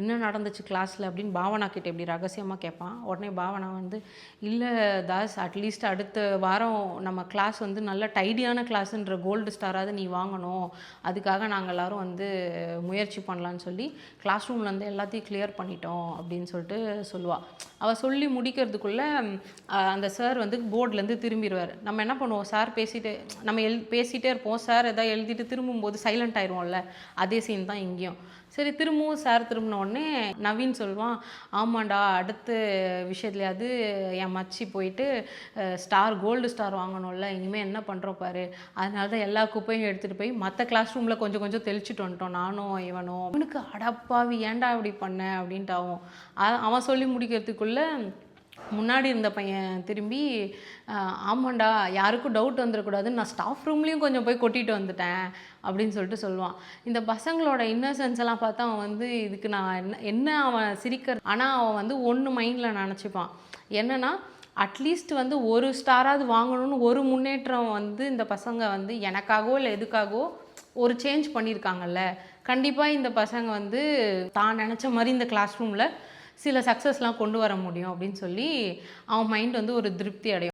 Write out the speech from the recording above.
என்ன நடந்துச்சு கிளாஸில் அப்படின்னு பாவனா கிட்ட இப்படி ரகசியமாக கேட்பான் உடனே பாவனா வந்து இல்லை தாஸ் அட்லீஸ்ட் அடுத்த வாரம் நம்ம கிளாஸ் வந்து நல்ல டைடியான கிளாஸுன்ற கோல்டு ஸ்டாராவது நீ வாங்கணும். அதுக்காக நாங்கள் எல்லாரும் வந்து முயற்சி பண்ணலான்னு சொல்லி கிளாஸ் ரூம்லேருந்து எல்லாத்தையும் கிளியர் பண்ணிட்டோம் அப்படின்னு சொல்லிட்டு சொல்லுவாள் அவள் சொல்லி முடிக்கிறதுக்குள்ளே அந்த சார் வந்து போர்ட்லேருந்து திரும்பிடுவார் நம்ம என்ன பண்ணுவோம்? சார் பேசிட்டு நம்ம எழு பேசிகிட்டே இருப்போம். சார் எதாவது எழுதிட்டு திரும்பும்போது சைலண்ட் ஆயிடுவோம்ல. அதே சீன் தான் இங்கேயும். சரி திரும்பவும் சார் திரும்பின உடனே நவீன் சொல்லுவான் ஆமாண்டா அடுத்த விஷயத்துலையாவது என் மச்சி போயிட்டு ஸ்டார் கோல்டு ஸ்டார் வாங்கணும்ல. இனிமேல் என்ன பண்ணுறோம் பாரு. அதனால தான் எல்லா குப்பையும் எடுத்துகிட்டு போய் மற்ற கிளாஸ் ரூமில் கொஞ்சம் கொஞ்சம் தெளிச்சிட்டு வந்துட்டோம். நானும் இவனும். அவனுக்கு அடப்பாவி ஏன்டா இப்படி பண்ண? அப்படின்ட்டு ஆகும் அவன் சொல்லி முடிக்கிறதுக்குள்ளே முன்னாடி இருந்த பையன் திரும்பி ஆமாண்டா யாருக்கும் டவுட் வந்துடக்கூடாதுன்னு நான் ஸ்டாஃப் ரூம்லேயும் கொஞ்சம் போய் கொட்டிட்டு வந்துட்டேன் அப்படின்னு சொல்லிட்டு சொல்லுவான். இந்த பசங்களோட இன்னசென்ஸ் எல்லாம் பார்த்தா அவன் வந்து இதுக்கு நான் என்ன என்ன அவன் சிரிக்கிற ஆனால் அவன் வந்து ஒன்று மைண்டில் நினச்சிப்பான். என்னென்னா அட்லீஸ்ட் வந்து ஒரு ஸ்டாராவது வாங்கணும்னு ஒரு முன்னேற்றம் வந்து இந்த பசங்க வந்து எனக்காகவோ இல்லை எதுக்காகவோ ஒரு சேஞ்ச் பண்ணியிருக்காங்கல்ல. கண்டிப்பாக இந்த பசங்க வந்து தான் நினச்ச மாதிரி இந்த கிளாஸ் ரூமில் சில சக்ஸஸ்லாம் கொண்டு வர முடியும் அப்படின்னு சொல்லி அவன் மைண்ட் வந்து ஒரு திருப்தி அடையும்.